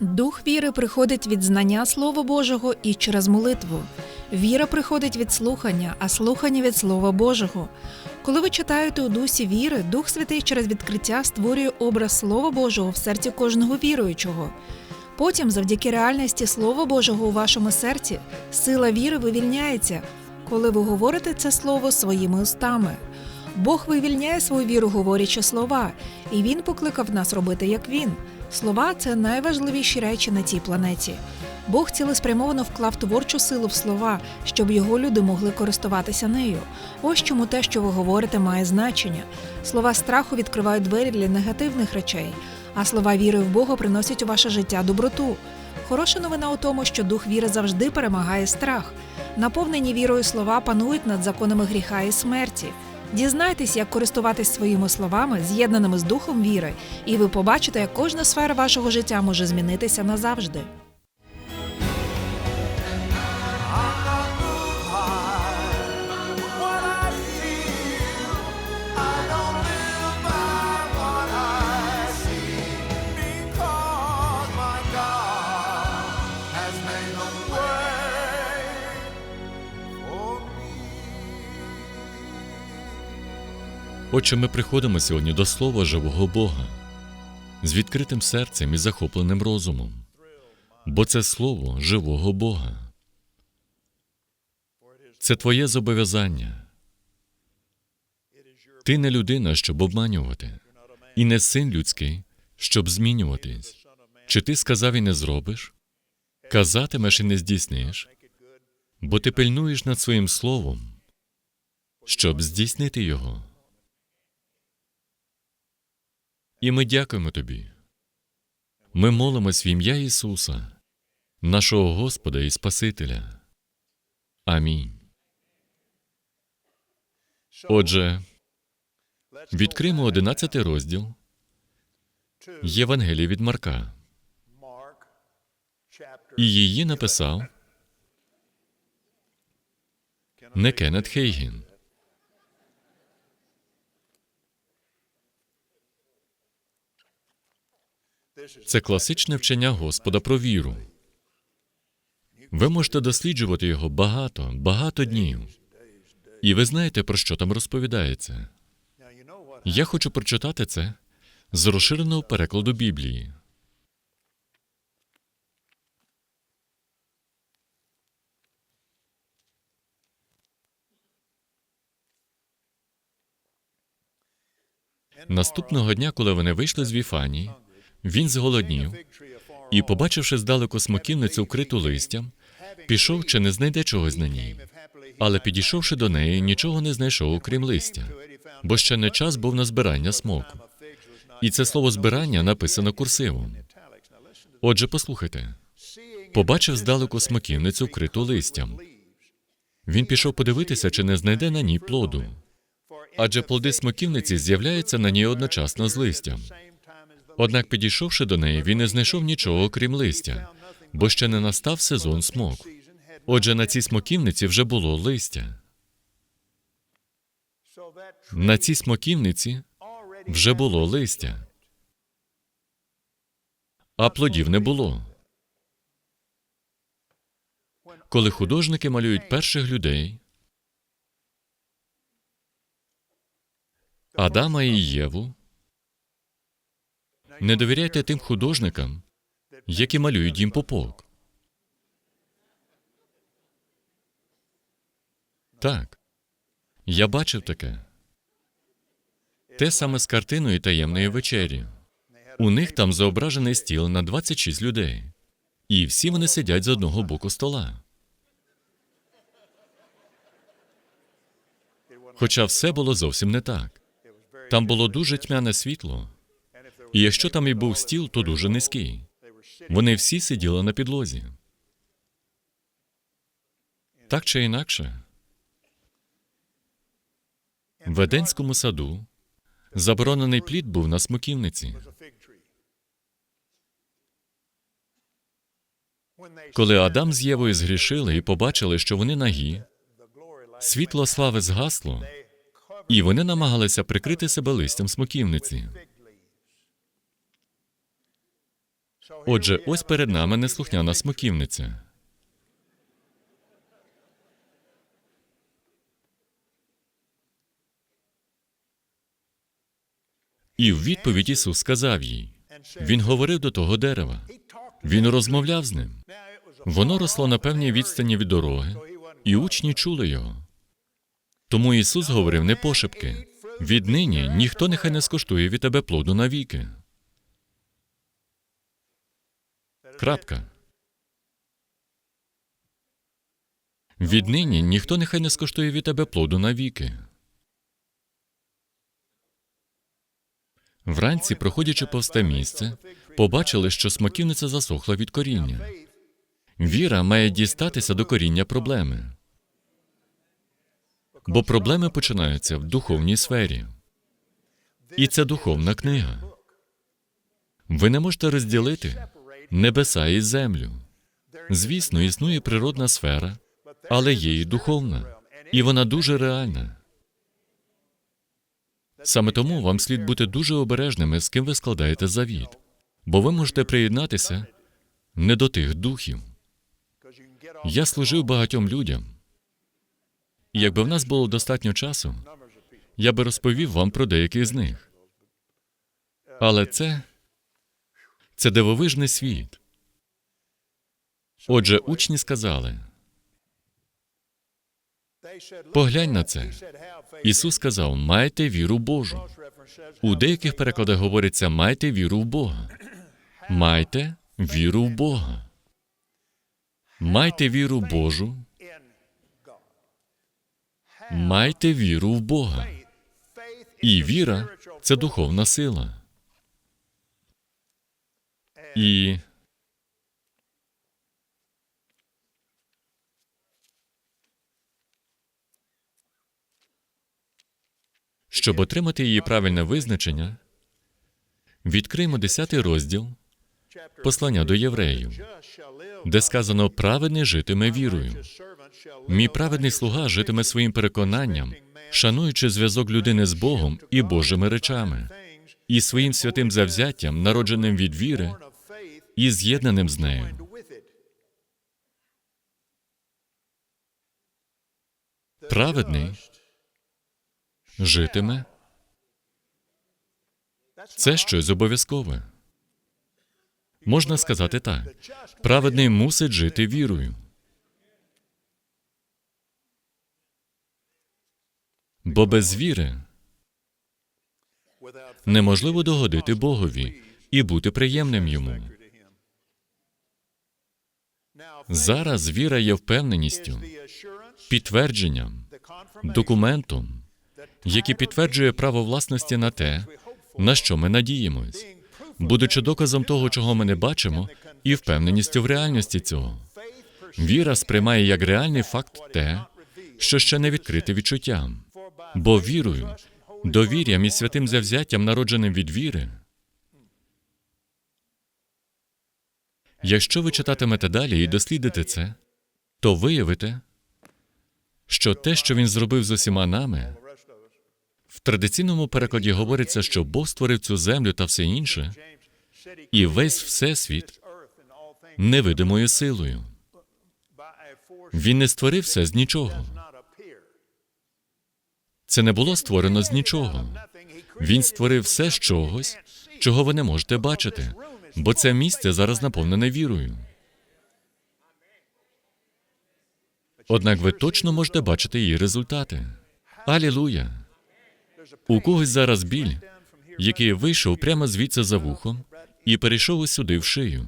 Дух віри приходить від знання Слова Божого і через молитву. Віра приходить від слухання, а слухання від Слова Божого. Коли ви читаєте у дусі віри, Дух Святий через відкриття створює образ Слова Божого в серці кожного віруючого. Потім, завдяки реальності Слова Божого у вашому серці, сила віри вивільняється, коли ви говорите це слово своїми устами. Бог вивільняє свою віру, говорячи слова, і Він покликав нас робити як Він. Слова це найважливіші речі на цій планеті. Бог цілеспрямовано вклав творчу силу в слова, щоб його люди могли користуватися нею. Ось чому те, що ви говорите, має значення. Слова страху відкривають двері для негативних речей, а слова віри в Бога приносять у ваше життя доброту. Хороша новина у тому, що дух віри завжди перемагає страх. Наповнені вірою слова панують над законами гріха і смерті. Дізнайтесь, як користуватись своїми словами, з'єднаними з духом віри, і ви побачите, як кожна сфера вашого життя може змінитися назавжди. Отже, ми приходимо сьогодні до слова живого Бога з відкритим серцем і захопленим розумом, бо це слово живого Бога. Це твоє зобов'язання. Ти не людина, щоб обманювати, і не син людський, щоб змінюватись. Чи ти сказав і не зробиш? Казатимеш і не здійсниш, бо ти пильнуєш над своїм словом, щоб здійснити його. І ми дякуємо тобі. Ми молимось в ім'я Ісуса, нашого Господа і Спасителя. Амінь. Отже, відкриємо 11 розділ Євангелія від Марка. І її написав не Кеннет Хейгін. Це класичне вчення Господа про віру. Ви можете досліджувати його багато, багато днів. І ви знаєте, про що там розповідається. Я хочу прочитати це з розширеного перекладу Біблії. Наступного дня, коли вони вийшли з Віфанії, він зголоднів і, побачивши здалеку смоківницю, вкриту листям, пішов чи не знайде чогось на ній. Але підійшовши до неї, нічого не знайшов, окрім листя, бо ще не час був на збирання смоку. І це слово збирання написано курсивом. Отже, послухайте. Побачив здалеку смоківницю, вкриту листям. Він пішов подивитися, чи не знайде на ній плоду. Адже плоди смоківниці з'являються на ній одночасно з листям. Однак, підійшовши до неї, він не знайшов нічого, окрім листя, бо ще не настав сезон смоку. Отже, на цій смоківниці вже було листя. На цій смоківниці вже було листя, а плодів не було. Коли художники малюють перших людей, Адама і Єву, не довіряйте тим художникам, які малюють їм попок. Так, я бачив таке. Те саме з картиною таємної вечері. У них там зображений стіл на 26 людей, і всі вони сидять з одного боку стола. Хоча все було зовсім не так. Там було дуже тьмяне світло, і якщо там і був стіл, то дуже низький. Вони всі сиділи на підлозі. Так чи інакше, в Еденському саду заборонений плід був на смоківниці. Коли Адам з Євою згрішили і побачили, що вони нагі, світло слави згасло, і вони намагалися прикрити себе листям смоківниці. Отже, ось перед нами неслухняна смоківниця. І в відповідь Ісус сказав їй: Він говорив до того дерева. Він розмовляв з ним. Воно росло на певній відстані від дороги, і учні чули його. Тому Ісус говорив не пошепки. Віднині ніхто нехай не скуштує від тебе плоду навіки. Крапка. Віднині ніхто нехай не скуштує від тебе плоду навіки. Вранці, проходячи повз те місце, побачили, що смоківниця засохла від коріння. Віра має дістатися до коріння проблеми. Бо проблеми починаються в духовній сфері. І це духовна книга. Ви не можете розділити небеса і землю. Звісно, існує природна сфера, але є і духовна, і вона дуже реальна. Саме тому вам слід бути дуже обережними, з ким ви складаєте завіт, бо ви можете приєднатися не до тих духів. Я служив багатьом людям. І якби в нас було достатньо часу, я би розповів вам про деяких з них. Але це це дивовижний світ. Отже, учні сказали: Поглянь на це. Ісус сказав: майте віру Божу. У деяких перекладах говориться майте віру в Бога. Майте віру в Бога. Майте віру Божу. Майте віру в Бога. І віра це духовна сила. І щоб отримати її правильне визначення, відкриємо 10 розділ послання до євреїв, де сказано праведний житиме вірою. Мій праведний слуга житиме своїм переконанням, шануючи зв'язок людини з Богом і Божими речами, і своїм святим завзяттям, народженим від віри, і з'єднаним з нею. Праведний житиме це щось обов'язкове. Можна сказати так: праведний мусить жити вірою. Бо без віри неможливо догодити Богові і бути приємним йому. Зараз віра є впевненістю, підтвердженням, документом, який підтверджує право власності на те, на що ми надіємось, будучи доказом того, чого ми не бачимо, і впевненістю в реальності цього. Віра сприймає як реальний факт те, що ще не відкрите відчуттям, бо вірою, довір'ям і святим завзяттям, народженим від віри. Якщо ви читатимете далі і дослідите це, то виявите, що те, що він зробив з усіма нами, в традиційному перекладі говориться, що Бог створив цю землю та все інше, і весь всесвіт невидимою силою. Він не створив все з нічого. Це не було створено з нічого. Він створив все з чогось, чого ви не можете бачити, бо це місце зараз наповнене вірою. Однак ви точно можете бачити її результати. Алілуя! У когось зараз біль, який вийшов прямо звідси за вухом і перейшов ось сюди в шию.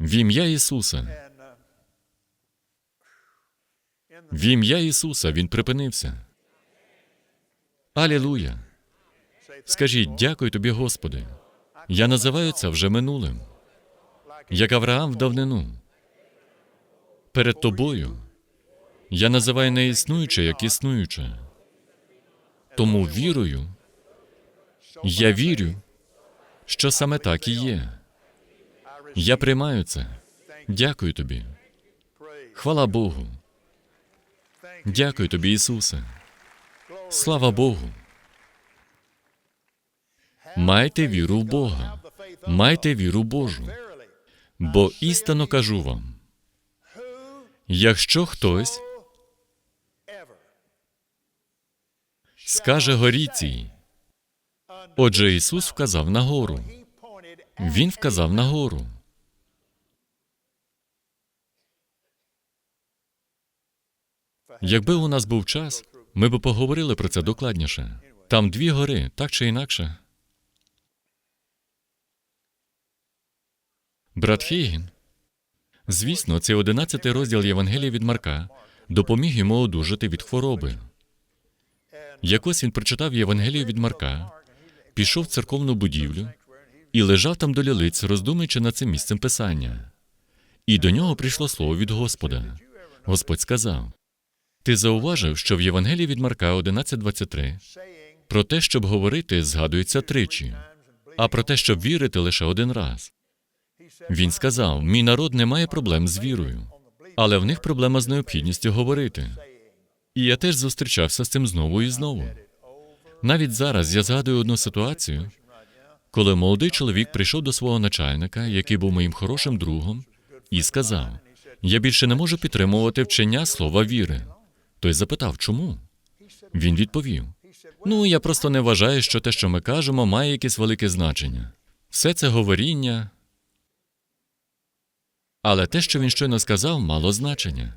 В ім'я Ісуса. В ім'я Ісуса він припинився. Алілуя! Скажіть, дякую тобі, Господи. Я називаю це вже минулим, як Авраам в давнину. Перед тобою я називаю не існуюче, як існуюче. Тому вірою я вірю, що саме так і є. Я приймаю це. Дякую тобі. Хвала Богу. Дякую тобі, Ісусе. Слава Богу. Майте віру в Бога. Майте віру Божу, бо істинно кажу вам, якщо хтось скаже горі цій, отже, Ісус вказав на гору. Він вказав на гору. Якби у нас був час, ми б поговорили про це докладніше. Там дві гори, так чи інакше. Брат Хейгін, звісно, цей одинадцятий розділ Євангелія від Марка допоміг йому одужати від хвороби. Якось він прочитав Євангелію від Марка, пішов в церковну будівлю і лежав там до лілиць, роздумуючи над цим місцем писання. І до нього прийшло слово від Господа. Господь сказав: Ти зауважив, що в Євангелії від Марка 11.23 про те, щоб говорити, згадується тричі, а про те, щоб вірити лише один раз. Він сказав: Мій народ не має проблем з вірою, але в них проблема з необхідністю говорити. І я теж зустрічався з цим знову і знову. Навіть зараз я згадую одну ситуацію, коли молодий чоловік прийшов до свого начальника, який був моїм хорошим другом, і сказав: Я більше не можу підтримувати вчення слова віри. Той запитав, чому? Він відповів: Ну, я просто не вважаю, що те, що ми кажемо, має якесь велике значення. Все це говоріння. Але те, що він щойно сказав, мало значення.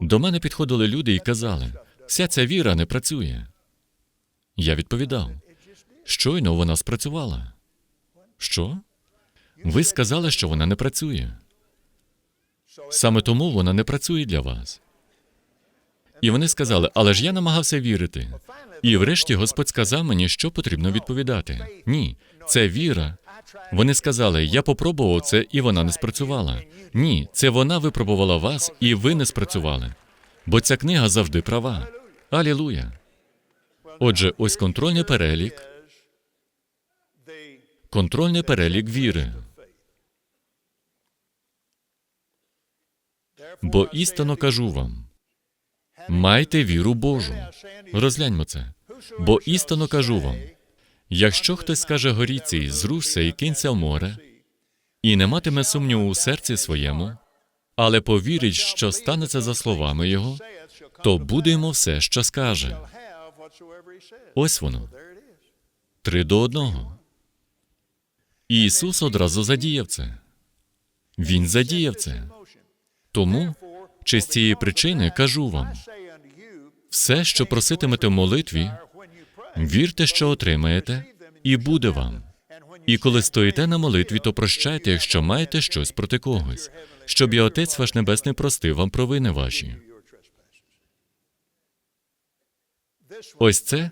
До мене підходили люди і казали: вся ця віра не працює. Я відповідав: щойно вона спрацювала. Що? Ви сказали, що вона не працює. Саме тому вона не працює для вас. І вони сказали, але ж я намагався вірити. І врешті Господь сказав мені, що потрібно відповідати. Ні, це віра. Вони сказали, я попробував це, і вона не спрацювала. Ні, це вона випробувала вас, і ви не спрацювали. Бо ця книга завжди права. Алілуя. Отже, ось контрольний перелік, контрольний перелік віри. Бо істинно кажу вам, майте віру Божу. Розгляньмо це. Бо істинно кажу вам, якщо хтось скаже горіці, зрушся і кинься в море, і не матиме сумніву у серці своєму, але повірить, що станеться за словами його, то буде йому все, що скаже. Ось воно. Три до одного. Ісус одразу задіяв це. Він задіяв це. Тому, чи з цієї причини кажу вам, все, що проситимете в молитві, вірте, що отримаєте, і буде вам. І коли стоїте на молитві, то прощайте, якщо маєте щось проти когось, щоб і Отець ваш Небесний простив вам провини ваші. Ось це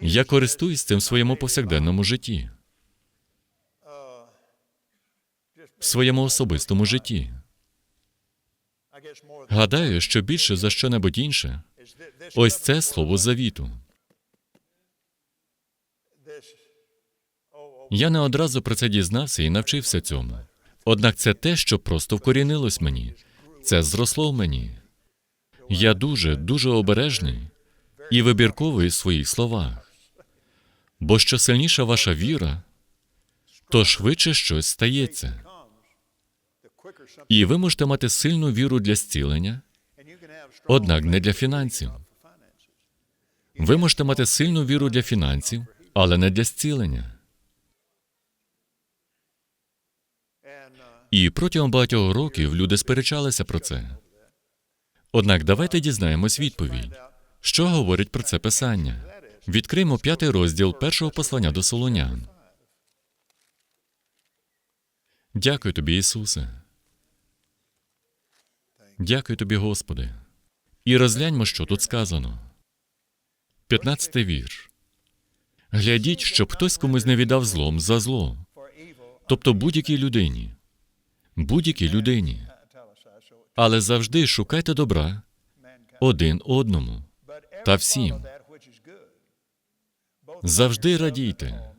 я користуюсь цим в своєму повсякденному житті, в своєму особистому житті. Гадаю, що більше за що-небудь інше, ось це слово завіту. Я не одразу про це дізнався і навчився цьому. Однак це те, що просто вкорінилось мені, це зросло в мені. Я дуже, дуже обережний і вибірковий в своїх словах. Бо що сильніша ваша віра, то швидше щось стається. І ви можете мати сильну віру для зцілення, однак не для фінансів. Ви можете мати сильну віру для фінансів, але не для зцілення. І протягом багатьох років люди сперечалися про це. Однак давайте дізнаємось відповідь. Що говорить про це писання? Відкриємо п'ятий розділ першого послання до Солонян. Дякую тобі, Ісусе. Дякую тобі, Господи. І розгляньмо, що тут сказано. П'ятнадцятий вірш. Глядіть, щоб хтось комусь не віддав злом за зло. Тобто будь-якій людині. Будь-якій людині. Але завжди шукайте добра один одному та всім. Завжди радійте.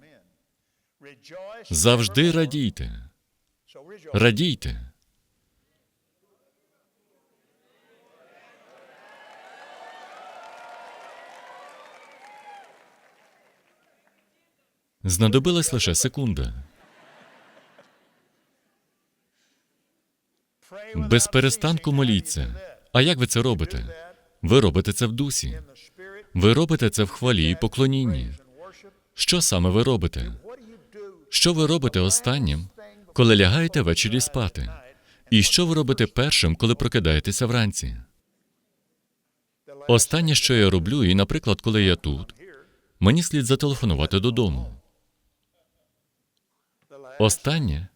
Завжди радійте. Радійте. Знадобилась лише секунда. Без перестанку моліться. А як ви це робите? Ви робите це в дусі. Ви робите це в хвалі і поклонінні. Що саме ви робите? Що ви робите останнім, коли лягаєте ввечері спати? І що ви робите першим, коли прокидаєтеся вранці? Останнє, що я роблю, і, наприклад, коли я тут, мені слід зателефонувати додому. Останнє.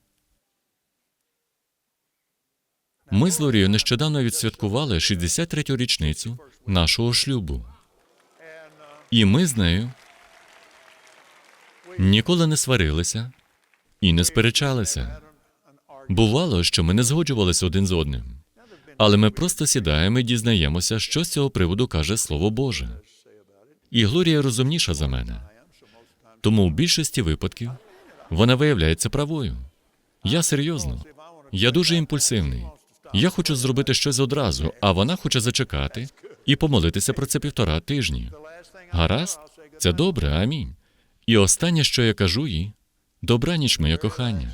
Ми з Лорією нещодавно відсвяткували 63-ю річницю нашого шлюбу. І ми з нею ніколи не сварилися і не сперечалися. Бувало, що ми не згоджувалися один з одним. Але ми просто сідаємо і дізнаємося, що з цього приводу каже Слово Боже. І Глорія розумніша за мене. Тому в більшості випадків вона виявляється правою. Я серйозно. Я дуже імпульсивний. Я хочу зробити щось одразу, а вона хоче зачекати і помолитися про це півтора тижні. Гаразд? Це добре, амінь. І останнє, що я кажу їй, добраніч, моє кохання.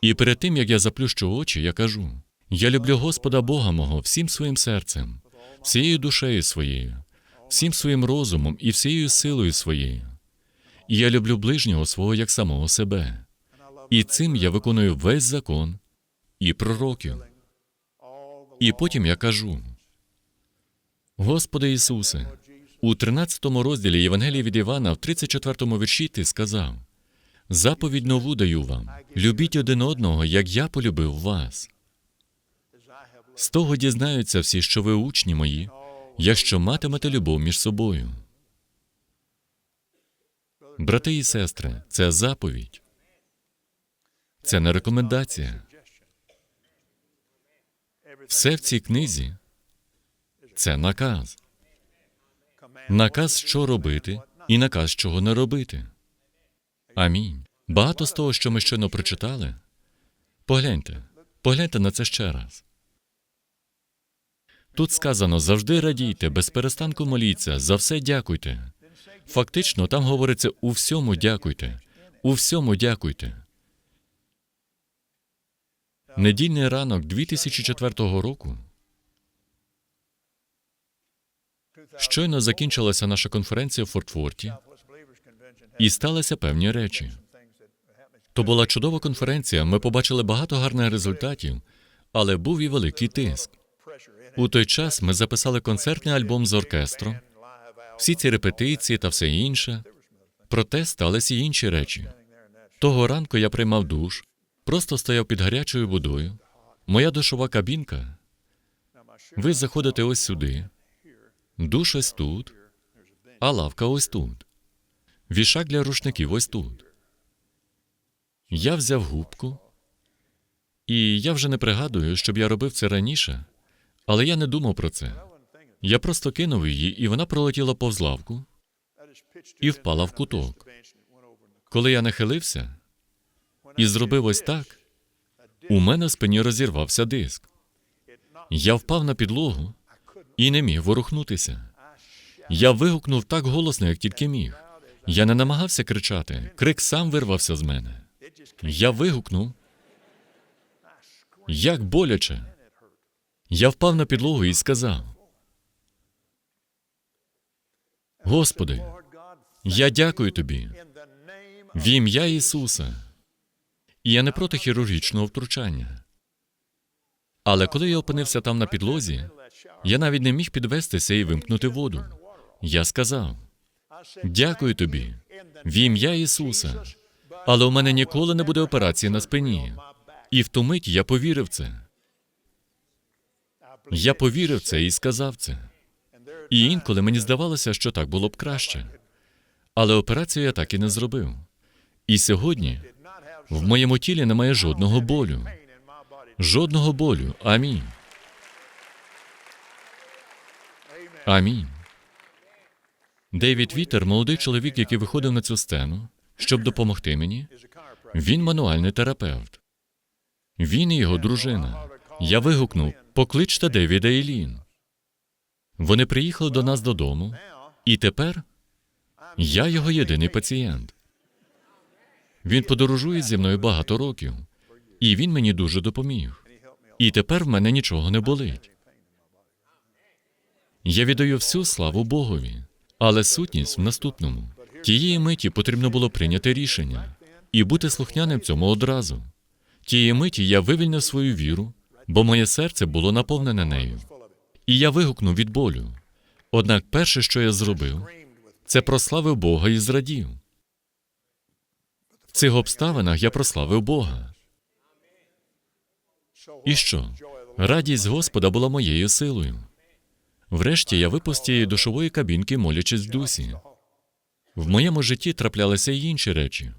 І перед тим, як я заплющу очі, я кажу: я люблю Господа Бога мого всім своїм серцем, всією душею своєю, всім своїм розумом і всією силою своєю. Я люблю ближнього свого як самого себе. І цим я виконую весь закон і пророків. І потім я кажу: Господи Ісусе, у 13 розділі Євангелії від Івана, в 34 вірші ти сказав: Заповідь нову даю вам: любіть один одного, як я полюбив вас. З того дізнаються всі, що ви учні мої, якщо матимете любов між собою. Брати і сестри, це заповідь. Це не рекомендація. Все в цій книзі це наказ. Наказ, що робити, і наказ, чого не робити. Амінь. Багато з того, що ми щойно прочитали. Погляньте, погляньте на це ще раз. Тут сказано завжди радійте, без перестанку моліться, за все дякуйте. Фактично, там говориться у всьому дякуйте, у всьому дякуйте. Недільний ранок 2004 року. Щойно закінчилася наша конференція в Фортфорті, і сталися певні речі. То була чудова конференція. Ми побачили багато гарних результатів, але був і великий тиск. У той час ми записали концертний альбом з оркестром, всі ці репетиції та все інше. Проте сталися й інші речі. Того ранку я приймав душ, просто стояв під гарячою водою. Моя душова кабінка. Ви заходите ось сюди, душ ось тут, а лавка ось тут. Вішак для рушників ось тут. Я взяв губку, і я вже не пригадую, щоб я робив це раніше, але я не думав про це. Я просто кинув її, і вона пролетіла повз лавку і впала в куток. Коли я нахилився і зробив ось так, у мене в спині розірвався диск. Я впав на підлогу і не міг ворухнутися. Я вигукнув так голосно, як тільки міг. Я не намагався кричати, крик сам вирвався з мене. Я вигукнув. Як боляче. Я впав на підлогу і сказав: Господи, я дякую тобі в ім'я Ісуса. І я не проти хірургічного втручання. Але коли я опинився там на підлозі, я навіть не міг підвестися і вимкнути воду. Я сказав: Дякую тобі в ім'я Ісуса. Але у мене ніколи не буде операції на спині. І в ту мить я повірив це. Я повірив це і сказав це. І інколи мені здавалося, що так було б краще. Але операцію я так і не зробив. І сьогодні в моєму тілі немає жодного болю. Жодного болю. Амінь. Амінь. Дейвід Вітер, молодий чоловік, який виходив на цю сцену, щоб допомогти мені. Він мануальний терапевт. Він і його дружина. Я вигукнув: покличте Девіда і Лін. Вони приїхали до нас додому, і тепер я його єдиний пацієнт. Він подорожує зі мною багато років, і він мені дуже допоміг. І тепер в мене нічого не болить. Я віддаю всю славу Богові, але сутність в наступному. Тієї миті потрібно було прийняти рішення і бути слухняним цьому одразу. Тієї миті я вивільнив свою віру, бо моє серце було наповнене нею. І я вигукнув від болю. Однак перше, що я зробив, це прославив Бога і зрадів. В цих обставинах я прославив Бога. І що? Радість Господа була моєю силою. Врешті я випав з тієї душової кабінки, молячись в дусі. В моєму житті траплялися й інші речі.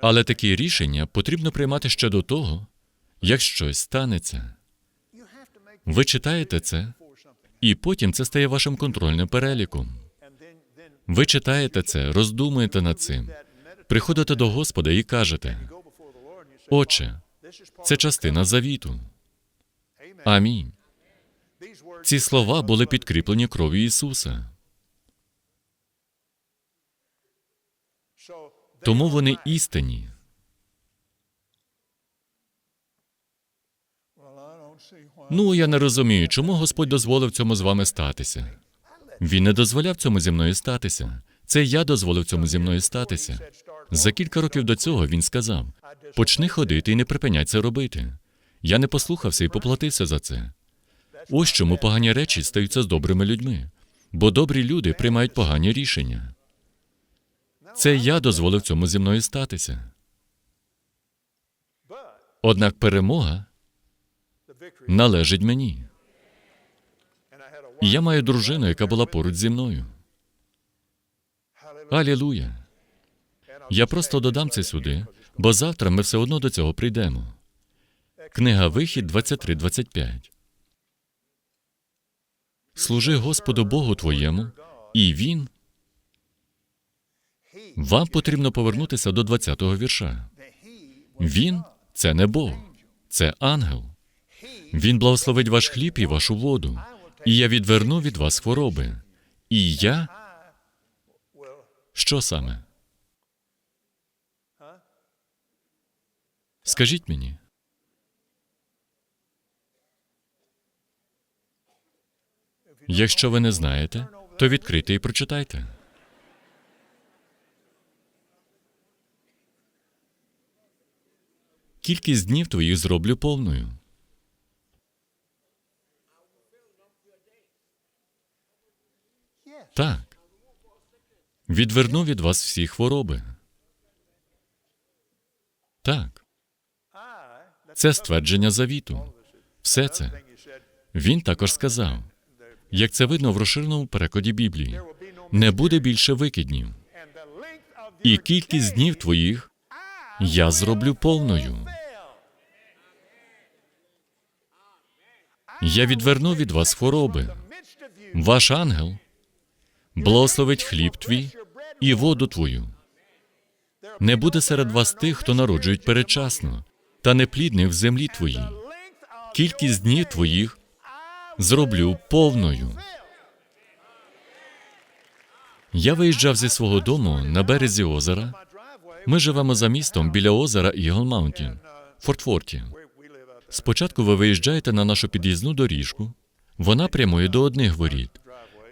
Але такі рішення потрібно приймати ще до того, як щось станеться. Ви читаєте це, і потім це стає вашим контрольним переліком. Ви читаєте це, роздумуєте над цим, приходите до Господа і кажете: Отче, це частина завіту. Амінь. Ці слова були підкріплені кров'ю Ісуса. Тому вони істинні. Ну, я не розумію, чому Господь дозволив цьому з вами статися. Він не дозволяв цьому зі мною статися. Це я дозволив цьому зі мною статися. За кілька років до цього він сказав: почни ходити і не припиняй це робити. Я не послухався і поплатився за це. Ось чому погані речі стаються з добрими людьми, бо добрі люди приймають погані рішення. Це я дозволив цьому зі мною статися. Однак перемога належить мені. І я маю дружину, яка була поруч зі мною. Алілуя. Я просто додам це сюди, бо завтра ми все одно до цього прийдемо. Книга Вихід 23.25. Служи Господу Богу твоєму, і Він. Вам потрібно повернутися до 20-го вірша. Він це не Бог, це ангел. Він благословить ваш хліб і вашу воду, і я відверну від вас хвороби. І я. Що саме? Скажіть мені. Якщо ви не знаєте, то відкрийте і прочитайте. Кількість днів твоїх зроблю повною. Так. Відверну від вас всі хвороби. Так. Це ствердження завіту. Все це. Він також сказав, як це видно в розширеному перекладі Біблії, не буде більше викиднів, і кількість днів твоїх я зроблю повною. Я відверну від вас хвороби. Ваш ангел благословить хліб твій і воду твою. Не буде серед вас тих, хто народжують передчасно, та неплідних в землі твоїй. Кількість днів твоїх зроблю повною. Я виїжджав зі свого дому на березі озера. Ми живемо за містом біля озера Eagle Mountain, Фортфорті. Спочатку ви виїжджаєте на нашу під'їзну доріжку, вона прямує до одних воріт,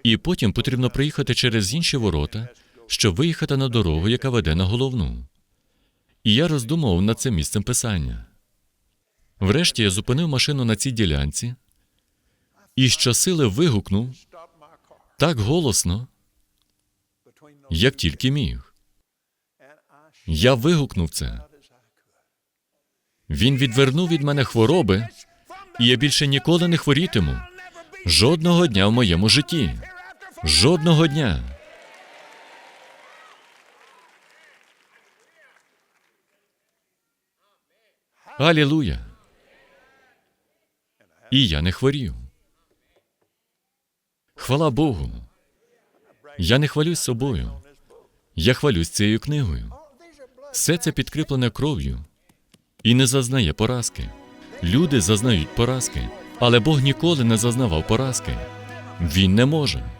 і потім потрібно приїхати через інші ворота, щоб виїхати на дорогу, яка веде на головну. І я роздумував над цим місцем писання. Врешті я зупинив машину на цій ділянці і щосили вигукнув так голосно, як тільки міг. Я вигукнув це. Він відвернув від мене хвороби, і я більше ніколи не хворітиму. Жодного дня в моєму житті. Жодного дня. Алілуя. І я не хворів. Хвала Богу. Я не хвалюсь собою. Я хвалюсь цією книгою. Все це підкріплене кров'ю і не зазнає поразки. Люди зазнають поразки, але Бог ніколи не зазнавав поразки. Він не може.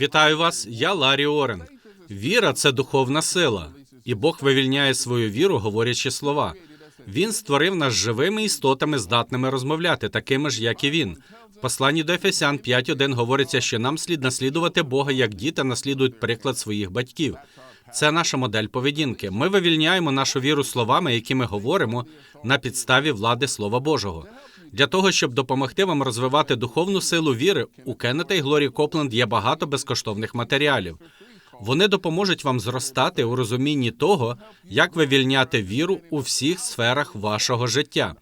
Вітаю вас, я Ларі Орен. Віра це духовна сила, і Бог вивільняє свою віру, говорячи слова. Він створив нас живими істотами, здатними розмовляти, такими ж, як і він. В посланні до Ефесян 5.1 говориться, що нам слід наслідувати Бога, як діти наслідують приклад своїх батьків. Це наша модель поведінки. Ми вивільняємо нашу віру словами, які ми говоримо на підставі влади Слова Божого. Для того, щоб допомогти вам розвивати духовну силу віри, у Кеннета і Глорі Копленд є багато безкоштовних матеріалів. Вони допоможуть вам зростати у розумінні того, як вивільняти віру у всіх сферах вашого життя.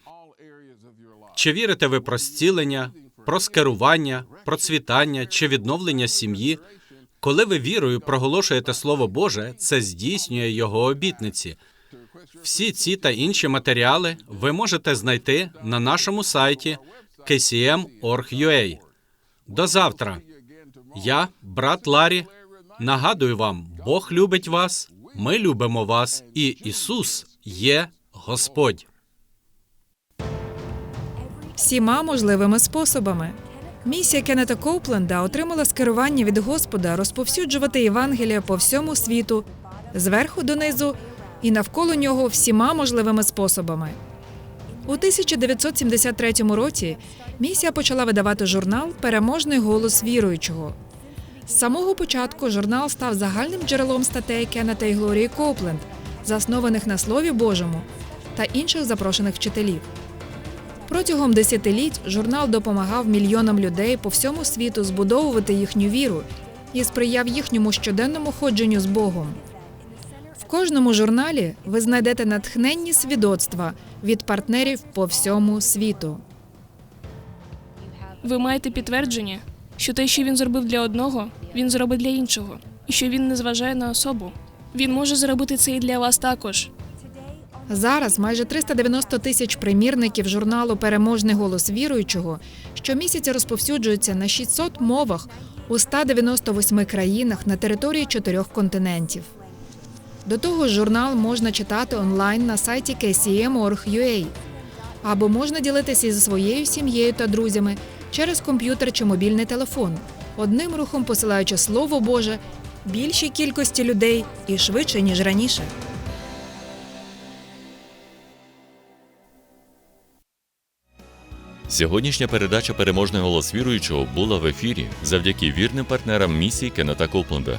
Чи вірите ви про зцілення, про скерування, процвітання чи відновлення сім'ї? Коли ви вірою проголошуєте Слово Боже, це здійснює його обітниці. Всі ці та інші матеріали ви можете знайти на нашому сайті kcm.org.ua. До завтра. Я, брат Ларі, нагадую вам, Бог любить вас, ми любимо вас, і Ісус є Господь. всіма можливими способами. Місія Кеннета Коупленда отримала скерування від Господа розповсюджувати Євангелія по всьому світу, зверху донизу і навколо нього всіма можливими способами. У 1973 році місія почала видавати журнал Переможний голос віруючого. З самого початку журнал став загальним джерелом статей Кеннета і Глорії Копленд, заснованих на Слові Божому та інших запрошених вчителів. Протягом десятиліть журнал допомагав мільйонам людей по всьому світу збудовувати їхню віру і сприяв їхньому щоденному ходженню з Богом. Кожному журналі ви знайдете натхненні свідоцтва від партнерів по всьому світу. Ви маєте підтвердження, що те, що він зробив для одного, він зробить для іншого, і що він не зважає на особу. Він може зробити це і для вас також. Зараз майже 390 тисяч примірників журналу Переможний голос віруючого щомісяця розповсюджуються на 600 мовах у 198 країнах на території чотирьох континентів. До того ж, журнал можна читати онлайн на сайті kcm.org.ua або можна ділитися зі своєю сім'єю та друзями через комп'ютер чи мобільний телефон, одним рухом посилаючи Слово Боже більшій кількості людей і швидше, ніж раніше. Сьогоднішня передача Переможний голос віруючого була в ефірі завдяки вірним партнерам місії Кеннета Копленда.